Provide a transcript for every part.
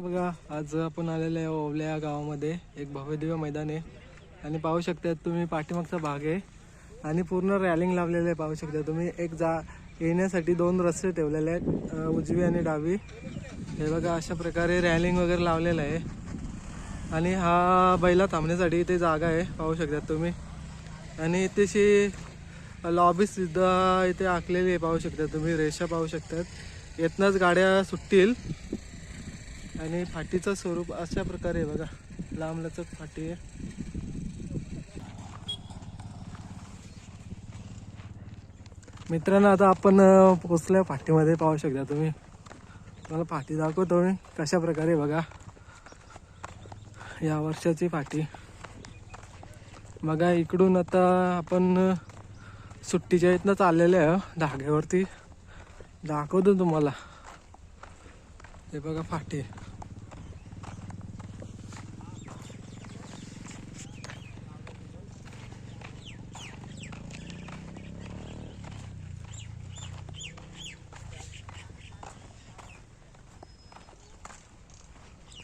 बघा आज आपण आलेलो आहे ओवल्या या गावामध्ये एक भव्यदिव्य मैदान आहे. आणि पाहू शकता तुम्ही पाठीमागचा भाग आहे. आणि पूर्ण रॅलिंग लावलेलं आहे पाहू शकता तुम्ही. एक जा येण्यासाठी दोन रस्ते ठेवलेले आहेत उजवी आणि डावी. हे बघा अशा प्रकारे रॅलिंग वगैरे लावलेलं आहे. आणि हा बैला थांबण्यासाठी इथे जागा आहे पाहू शकता तुम्ही. आणि इथेशी लॉबी सुद्धा इथे आखलेली आहे पाहू शकता तुम्ही. रेषा पाहू शकतात. येतनाच गाड्या सुटतील. आणि फाटीचं स्वरूप अशा प्रकारे आहे बघा. लांबलचक फाटी आहे. मित्रांनो आता आपण पोचल्या फाटीमध्ये. पाहू शकता तुम्ही. मला फाटी दाखवतो मी. कशा प्रकारे बघा. या वर्षाची फाटी. बघा इकडून आता आपण सुट्टीच्या इथनं आलेले आहे धाग्यावरती. दाखवतो तुम्हाला. हे बघा फाटी.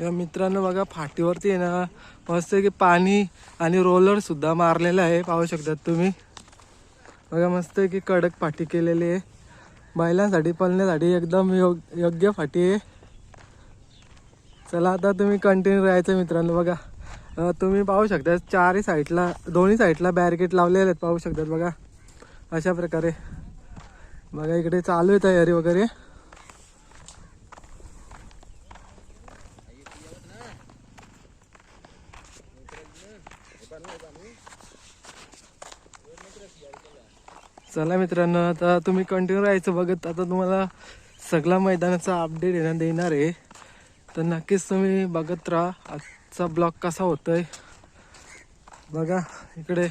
या मित्रांनो बघा फाटीवरती आहे ना मस्त की पाणी आणि रोलर सुद्धा मारलेलं आहे पाहू शकतात तुम्ही. बघा मस्त की कडक फाटी केलेली आहे. बैलांसाठी पळण्यासाठी एकदम योग योग्य फाटी आहे. चला आता तुम्ही कंटिन्यू राहायचं मित्रांनो बघा. तुम्ही पाहू शकता चारही साईडला दोन्ही साईडला बॅरिकेड लावलेले आहेत पाहू शकतात बघा. अशा प्रकारे. बघा इकडे चालू आहे तयारी वगैरे. चला मित्रांनो आता तुम्ही कंटिन्यू राहायचं बघत आता तुम्हाला सगळा मैदानाचा अपडेट येण्यात देणार आहे. तर नक्कीच तुम्ही बघत राहा आजचा ब्लॉग कसा होतोय. बघा इकडे.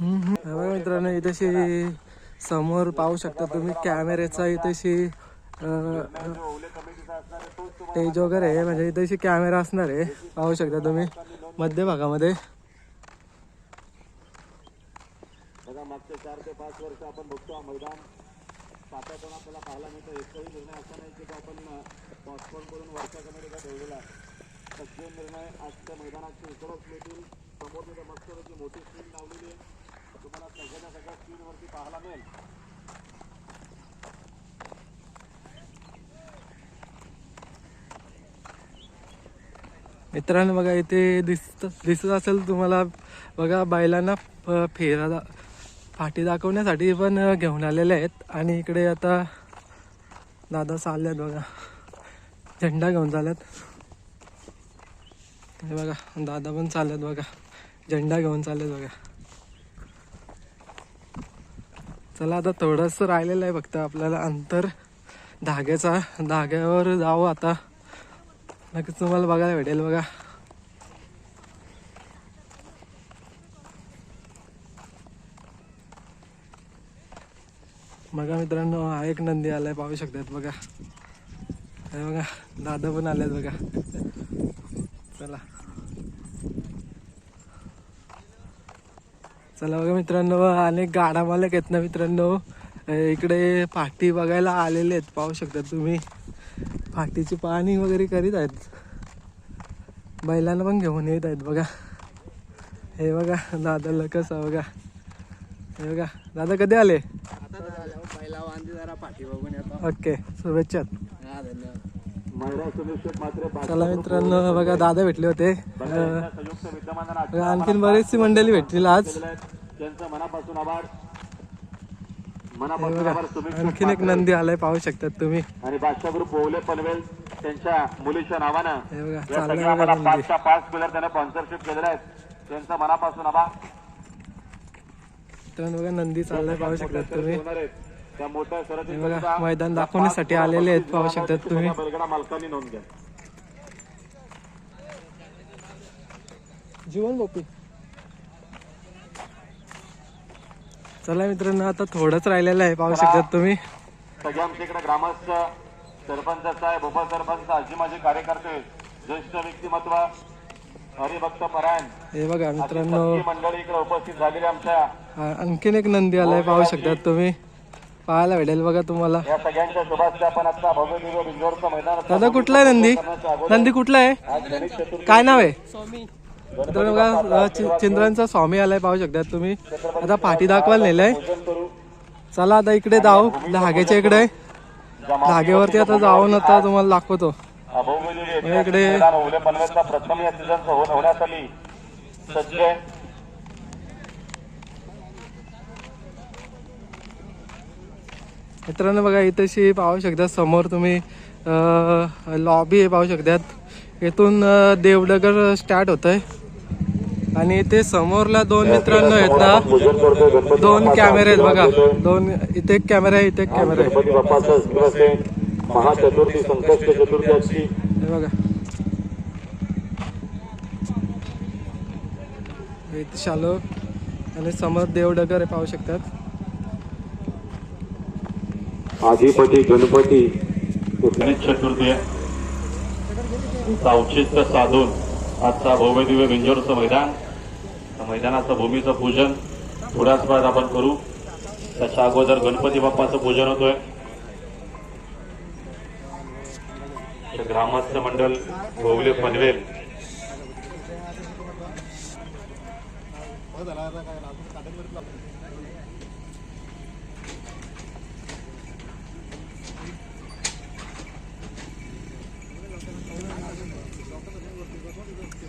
हम्म. हे बघा मित्रांनो इथेशी समोर पाहू शकता तुम्ही कॅमेऱ्याचा इथेशी स्टेज वगैरे आहे म्हणजे इथेशी कॅमेरा असणार आहे पाहू शकता तुम्ही मध्य भागामध्ये. मागच्या चार ते पाच वर्ष आपण बघतो हा मैदान. आपल्याला पाहायला मिळतो एकही निर्णय असा नाही की तो आपण पॉस्टपोन करून ठेवलेला सगळे निर्णय आजच्या मैदानाचे इकडंच मिळतील. समोर तिथे मोठी स्क्रीन लावलेली आहे तुम्हाला सगळ्या सगळ्या على पाहायला मित्रांनो बघा इथे दिसत दिसत असेल तुम्हाला बघा बैलांना फ- फेरा दा फाटी दाखवण्यासाठी पण घेऊन आलेले आहेत. आणि इकडे आता दादा चालल्यात बघा. झेंडा घेऊन चालत हे बघा दादा पण चालत बघा. झेंडा घेऊन चालत बघा. चला आता थोडंसं राहिलेलं आहे फक्त आपल्याला अंतर. धाग्याचा धाग्यावर जाऊ आता. नक्कीच तुम्हाला बघायला भेटेल बघा. बघा मित्रांनो हा एक नंदी आलाय पाहू शकतात बघा. हे बघा दादा पण आलेत बघा. चला. चला बघा मित्रांनो अनेक गाडा मालक आहेत ना मित्रांनो. इकडे पाठी बघायला आलेले आहेत पाहू शकता तुम्ही. फाटीची पाणी वगैरे करीत आहेत. बैलांना पण घेऊन येत आहेत बघा. हे बघा दादाला कसं बघा. हे बघा दादा कधी आले? ओके शुभेच्छा. चला मित्रांनो बघा दादा भेटले होते. आणखीन बरीचशी मंडळी भेटतील आज. त्यांचं मनापासून आभार. मनापासून आभार सुमित आणखीन एक नंदी आलाय पाहू शकतात तुम्ही. आणि बादशाह ग्रुप ओवले पनवेल त्यांच्या मुलीच्या नावानं. हे बघा या चाललंय सगळ्या बघा मला नंदी. पाचच्या पाच प्लेअर त्याने स्पॉन्सरशिप केलेले आहेत त्यांचा मनापासून आभार. बघा नंदी चाललाय पाहू शकतात तुम्ही. त्या मोठ्या हे मैदान दाखवण्यासाठी आलेले आहेत पाहू शकतात तुम्ही. बैलगाडा मालकांनी नोंद घ्या जीवन गोपी. चला मित्रांनो आता थोडंच राहिलेलं आहे पाहू शकतात तुम्ही. सगळे आमच्या इकडे ग्रामस्थ सरपंच साहेब उपसरपंच आजी माझे कार्यकर्ते ज्येष्ठ व्यक्तिमत्व हरिभक्त परायण. हे बघा मित्रांनो. मंडळी इकडे उपस्थित झालेली आमच्या. आणखीन एक नंदी आलाय पाहू शकतात तुम्ही. पाहायला भेटेल बघा तुम्हाला. या सगळ्यांच्या आपण आता भव्य दिव्य बिंजोरचं मैदान दादा कुठला आहे नंदी? नंदी कुठला आहे? काय नाव आहे? मित्रांनो बघा चि- स्वामी आलाय पाहू शकतात तुम्ही. आता पाठी दाखवायला नेलाय. चला आता इकडे जाऊ धाग्याच्या इकडे. धाग्यावरती आता जाऊन आता तुम्हाला दाखवतो. इकडे. मित्रांनो बघा इथेशी पाहू शकता समोर तुम्ही लॉबी पाहू शकतात. इथून देवडगर स्टार्ट होत आहे आणि इथे समोरला दोन मित्रांनो आहेत ना. दोन कॅमेरे आहेत बघा. दोन इथे एक कॅमेरा आहे इथे एक कॅमेरा आहे. महाचतुर्थी संकष्ट चतुर्थी बघा. इथे शालो आणि समोर देवडगर पाहू शकतात. आधिपती गणपती गणेश चतुर्थी साधून आजचा भव्य दिव्य बिंजोरचं मैदान. मैदानाचं भूमीचं पूजन थोड्याच वेळात आपण करू. त्याच्या अगोदर गणपती बाप्पाचं पूजन होतोय. ग्रामस्थ मंडळ भोवले पनवेल.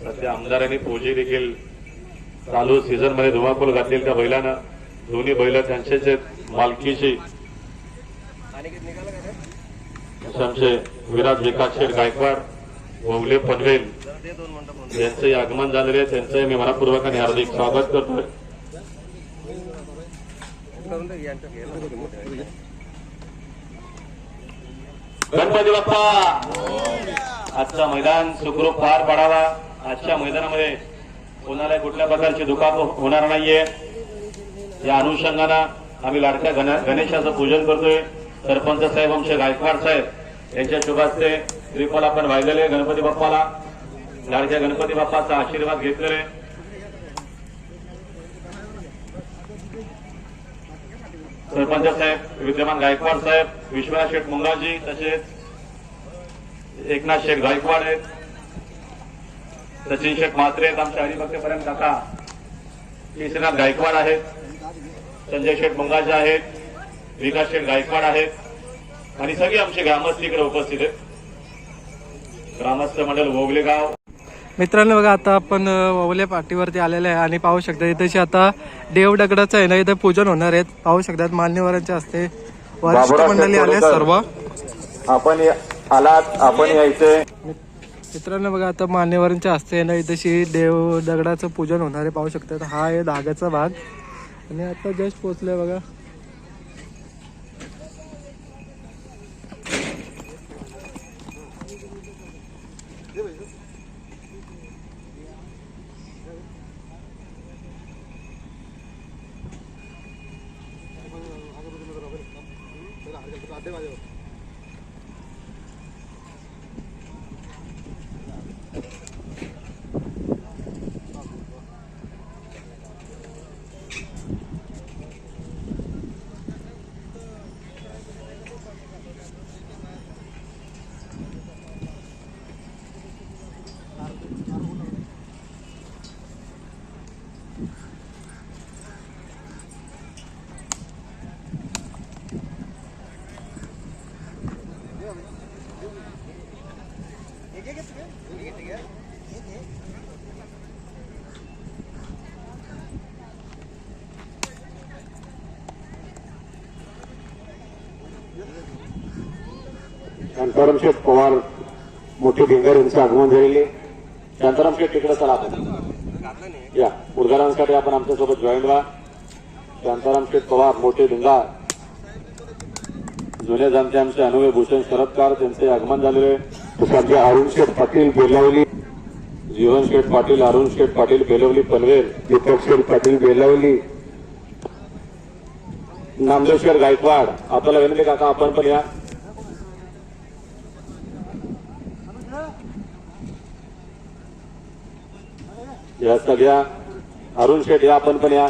सध्या आमदारांनी पूजे देखील चालू सीझनमध्ये धुमाकूल घातलेली त्या बैलानं दोन्ही बैल त्यांचेच मालकीची. आमचे विराज विकास शेठ गायकवाड ववले पनवेल. यांचंही आगमन झालेले आहे. त्यांचंही मी आणि हार्दिक स्वागत करतोय. गणपती बाप्पा! आजचा मैदान सुखरूप पार पाडावा. आजच्या मैदानामध्ये कोणाला कुठल्या प्रकारची दुखापत होणार नाहीये. या अनुषंगानं आम्ही लाडक्या गणेशाचं पूजन करतोय. सरपंच साहेब आमचे गायकवाड साहेब यांच्या शुभास्ते श्रीफळ आपण वाहिलेले गणपती बाप्पाला. लाडक्या गणपती बाप्पाचा आशीर्वाद घेतलेले सरपंच साहेब विद्यमान गायकवाड साहेब विश्वनाथ शेठ मुंगाजी तसेच एकनाथ शेठ गायकवाड आहेत. सचिन शेठ म्हात्रे आहेत आमच्या हरिभक्तपर्यंत काका केशरनाथ गायकवाड आहेत संजय शेठ मुंगाजी आहेत विकास शेठ गायकवाड आहेत आणि सगळे आमचे ग्रामस्थ इकडे उपस्थित आहेत. ग्रामस्थ मंडळ भोगलेगाव मित्रांनो बघा आता आपण ववल्या पाठीवरती आलेले आहे आणि पाहू शकता इथेशी आता देव दगडाचं आहे ना इथे पूजन होणार आहेत. पाहू शकतात मान्यवरांच्या हस्ते वरिष्ठ मंडळी आले. सर्व. आपण आलात आपण यायचे मित्रांनो बघा आता मान्यवरांच्या हस्ते आहे ना देव दगडाचं पूजन होणारे पाहू शकतात. हा आहे धाग्याचा भाग. आणि आता जस्ट पोचलोय बघा. शांतारामशेठ पवार मोठे भिंगर यांचे आगमन झालेले शांतारामशेठ तिकडे चला आपण. या उद्गारांसाठी आपण आमच्यासोबत जॉईन व्हा. शांतारामशेठ पवार मोठे भिंगार. जुने जाणते आमचे अनुभव भूषण शरदकार त्यांचे आगमन झालेले आहे. अरुण शेठ पाटील बेलावली? जीवन शेठ पाटील अरुण शेठ पाटील बेलवली पनवेल. दीपक शेठ पाटील बेलावली. नामदेश्वर गायकवाड. आपल्याला विनंती काका आपण पण या. या सगळ्या. अरुण शेठ या आपण पण या.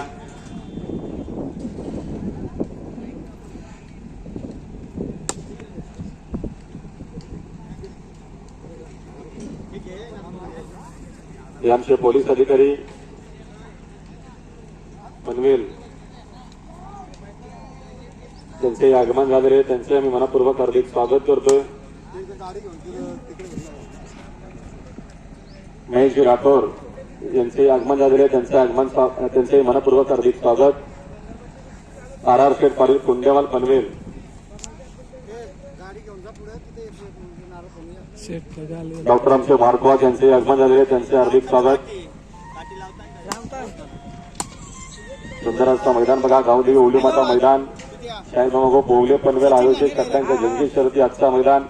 हे आमचे पोलीस अधिकारी पनवेल त्यांचे आगमन झालेले त्यांचे आम्ही मनपूर्वक हार्दिक स्वागत करतोय. महेश राठोड यांचे आगमन झालेले त्यांचे आगमन त्यांचे मनपूर्वक हार्दिक स्वागत. आर आर शेठ पाटील कुंडेवाल पनवेल शेट बघा आले. डॉक्टर आमचे भारद्वाज यांचे आगमन झालेले त्यांचे हार्दिक स्वागत. सुंदर असं मैदान बघा गावदेवी उली माता मैदान. शाहीबाबा बोवले पनवेल आयोजित कट्ट्यांच्या जंगी शर्यती आजचा मैदान.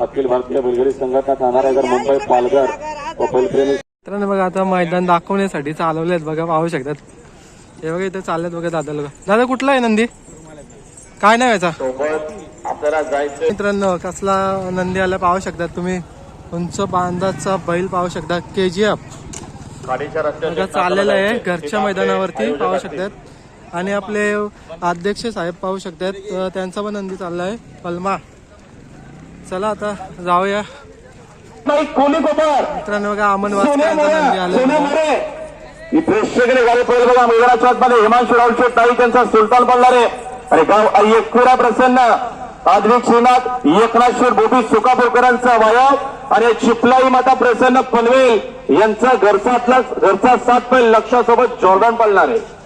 अखिल भारतीय बैलगाडी संघटना ठाणारायगड मुंबई पालघर. व बैलप्रेमी मित्रांनो बघा आता मैदान दाखवण्यासाठी चालवलेत बघा पाहू शकतात. हे बघा इथे चाललेत बघा दादाला बघा. दादा कुठला आहे नंदी? काय नाव याचा? आपल्याला जायचं. मित्रांनो कसला नंदी आला पाहू शकतात तुम्ही. उंच बांधाचा बैल पाहू शकता. के जी एफ चाललेलं आहे. घरच्या मैदानावरती पाहू शकतात. आणि आपले अध्यक्ष साहेब पाहू शकतात. त्यांचा पण नंदी चाललाय. पलमा. चला आता जाऊया. मित्रांनो बघा अमन वाचकरांचा नंदी आला. ही प्रेक्षकडे गाडी पडेल बघा मैदानाच्या आतमध्ये हिमांशू ताई त्यांचा सुलतान पडणारे आणि गाव एकविरा प्रसन्न. आद्विक श्रीनाथ एकनाथ बोबी सुकापूरकरांचा वायव आणि चिपलाई माता प्रसन्न पनवेल यांचा घरचा घरचा सात पैल लक्षासोबत जोरदान पडणार आहे